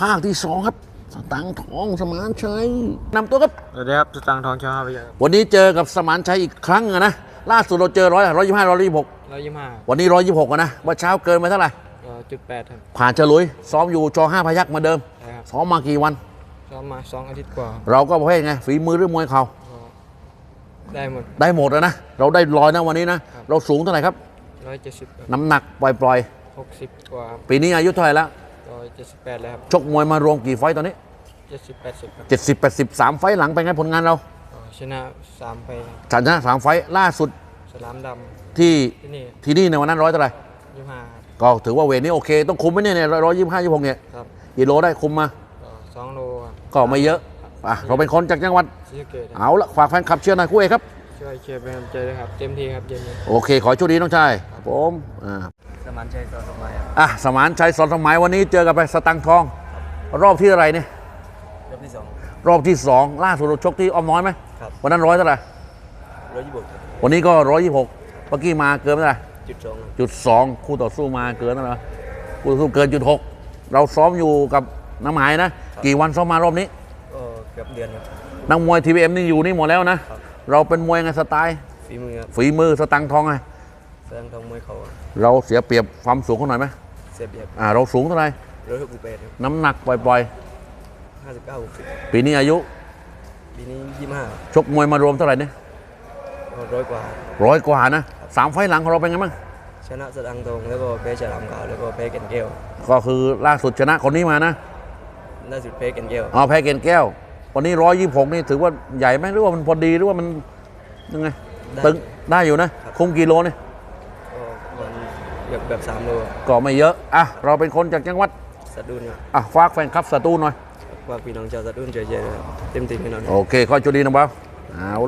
ภาคที่สองครับ สตังค์ทองสมานชัยนำตัวครับ สวัสดีครับสตังค์ทองชาวฮาพยัคฆ์วันนี้เจอกับสมานชัยอีกครั้งอะนะ ล่าสุดเราเจอร้อยร้อยยี่ห้าร้อยยี่หกร้อยยี่สิบห้าวันนี้ร้อยยี่หกนะว่าเช้าเกินไปเท่าไหร่จุดแปดครับ ผ่านฉลุย ซ้อมอยู่จอห้าพยักษ์เหมาเดิมใช่ครับซ้อมมากี่วัน ซ้อมมาสองอาทิตย์กว่า เราก็ประเภทไง ฝีมือหรือมวยเข่าก็ได้หมด ได้หมดแล้วนะ เราได้ลอยนะวันนี้นะ เราสูงเท่าไหร่ครับร้อยเจ็ดสิบน้ำหนักปล่อยหกสิบกว่าๆปีนี้อายุเท่าไหร่แล้ว ร้อยเจ็ดสิบแปดแล้วครับชกมวยมารวมกี่ไฟต์ตอนนี้เจ็ดสิบแปดสิบครับ70 83ไฟต์หลังเป็นไงผลงานเราก็ชนะสามไปครับชนะสามไฟต์ล่าสุดสลามดที่ำที่นี่ที่นี่ในวันนั้นร้อยเท่าไหร่ยี่สิบห้าก็ถือว่าเวทนี้โอเค ต้องคุมไหมเนี่ยร้อยยี่สิบห้ายี่สิบหกเนี่ยครับกิโลได้คุมมา ก็สองโลครับก็ไม่เยอะอะเราเป็นคนจากจังหวัดซีสะเกตครับเอาละฝากแฟนคลับเชียร์หน่อยคู่เอกครับ ช่วยเชียร์เป็นกำลังใจด้วยครับ เต็มที่ครับเย็นนี้ โอเค ขอให้โชคดีน้องชายครับผมอ่า สมานชัยต่อสมัย อะสมานชัยสอนสมัยวันนี้เจอกับไปสตังค์ทอง รอบที่อะไรเนี่ยรอบที่สองรอบที่สองล่าสุดเราชกที่อ้อมน้อยไหมครับวันนั้นร้อยเท่าไหร่ร้อยยี่สิบวันนี้ก็ร้อยยี่หกเมื่อกี้มาเกินเท่าไหร่จุดสองจุดสองคู่ต่อสู้มาเกินเท่าไหร่คู่ต่อสู้เกินจุดหกเราซ้อมอยู่กับน้ำหมายนะ กี่วันซ้อมมารอบนี้ก็เกือบเดือนครับนักมวยทีวีเอ็มนี่อยู่นี่หมดแล้วนะครับเราเป็นมวยไงสไตล์ฝีมือครับฝีมือสตังค์ทองไง แสดงทองมวยเขาเราเสียเปรียบความสูงเขาหน่อยไหมเสียเบียบอ่าเราสูงเท่าไหร่ร้อยหกสิบแปดครับน้ำหนักปล่อยห้าสิบเก้าหกสิบๆ ปีนี้อายุ ปีนี้ยี่สิบห้าชกมวยมารวมเท่าไหร่เนี่ยร้อยกว่า ร้อยกว่านะสามไฟล์หลังของเราเป็นไงบ้างชนะสตังค์ทองแล้วก็แพ้ฉลามขาวแล้วก็แพ้แก่นแก้วก็คือล่าสุดชนะคนนี้มานะล่าสุดแพ้แก่นแก้วเอาแพ้เกณฑ์แก้ว วันนี้ร้อยยี่หกนี่ถือว่าใหญ่ไหมหรือว่ามันพอดีหรือว่ามันยังไงได้ตึงได้อยู่นะ คุมกิโลนี่ก็วัน แบบแบบสามโลก็ไม่เยอะอะเราเป็นคนจากจังหวัดสะดุ้นครับอะฝากแฟนคลับสตูหน่อยฝากพี่น้องชาวสะดุ้นเฉยๆนะครับเต็มที่แน่นอนโอเคขอจุดีนะบ้าเอา